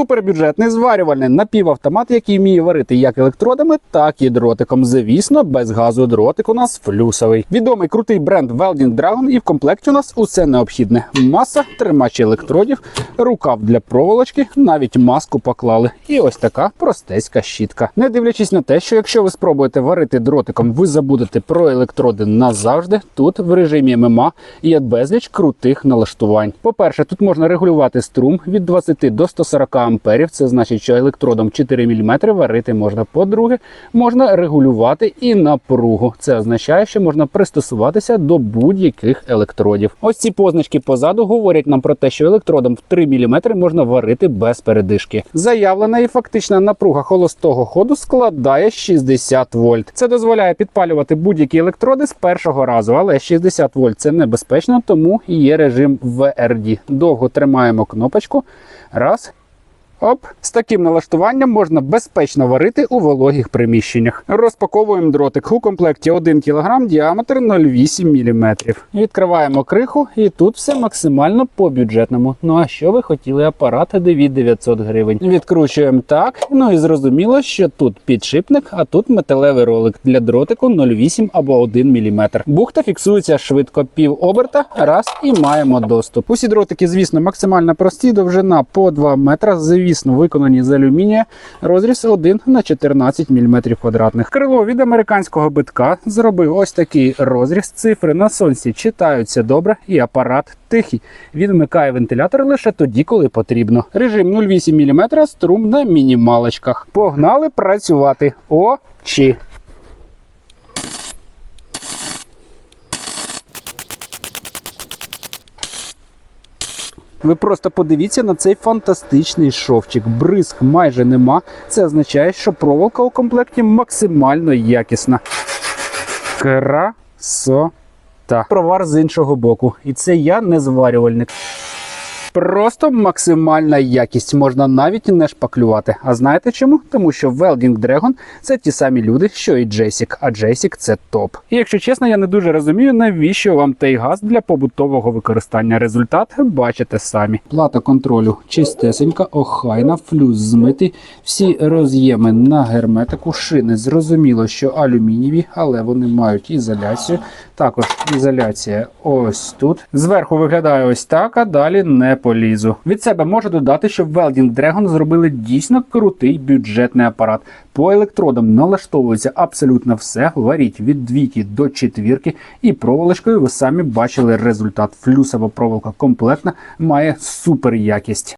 Супербюджетний зварювальний напівавтомат, який вміє варити як електродами, так і дротиком. Звісно, без газу дротик у нас флюсовий. Відомий крутий бренд Welding Dragon, і в комплекті у нас усе необхідне: маса, тримач електродів, рукав для проволочки, навіть маску поклали. І ось така простецька щітка. Не дивлячись на те, що якщо ви спробуєте варити дротиком, ви забудете про електроди назавжди. Тут в режимі ММА є безліч крутих налаштувань. По-перше, тут можна регулювати струм від 20 до 140 амперів. Це значить, що електродом 4 мм варити можна. По-друге, можна регулювати і напругу. Це означає, що можна пристосуватися до будь-яких електродів. Ось ці позначки позаду говорять нам про те, що електродом в 3 мм можна варити без передишки. Заявлена і фактична напруга холостого ходу складає 60 вольт. Це дозволяє підпалювати будь-які електроди з першого разу, але 60 вольт це небезпечно, тому є режим VRD. Довго тримаємо кнопочку. Раз. Оп, з таким налаштуванням можна безпечно варити у вологих приміщеннях. Розпаковуємо дротик у комплекті 1 кг, діаметр 0,8 мм. Відкриваємо криху, і тут все максимально по бюджетному. Ну а що ви хотіли апарат від 900 гривень? Відкручуємо так. Ну і зрозуміло, що тут підшипник, а тут металевий ролик для дротику 0,8 або 1 мм. Бухта фіксується швидко пів оберта, раз і маємо доступ. Усі дротики, звісно, максимально прості, довжина по 2 метра. Звісно, виконані з алюмінія. Розріз 1 на 14 мм квадратних. Крило від американського битка зробив ось такий розріз. Цифри на сонці читаються добре, і апарат тихий. Він вмикає вентилятор лише тоді, коли потрібно. Режим 0,8 мм, струм на мінімалочках. Погнали працювати. Очі. Ви просто подивіться на цей фантастичний шовчик. Бризг майже нема. Це означає, що проволока у комплекті максимально якісна. Красота. Провар з іншого боку. І це я не зварювальник. Просто максимальна якість, можна навіть не шпаклювати. А знаєте чому? Тому що Welding Dragon це ті самі люди, що і Джесік, а Джесік це топ. І якщо чесно, я не дуже розумію, навіщо вам той газ для побутового використання. Результат бачите самі. Плата контролю чистесенька, охайна, флюс змитий, всі роз'єми на герметику, шини. Зрозуміло, що алюмінієві, але вони мають ізоляцію. Також ізоляція ось тут. Зверху виглядає ось так, а далі не полізу. Від себе можу додати, що Welding Dragon зробили дійсно крутий бюджетний апарат. По електродам налаштовується абсолютно все. Варіть від двійки до четвірки, і проволочкою ви самі бачили результат. Флюсова проволока комплектна, має супер якість.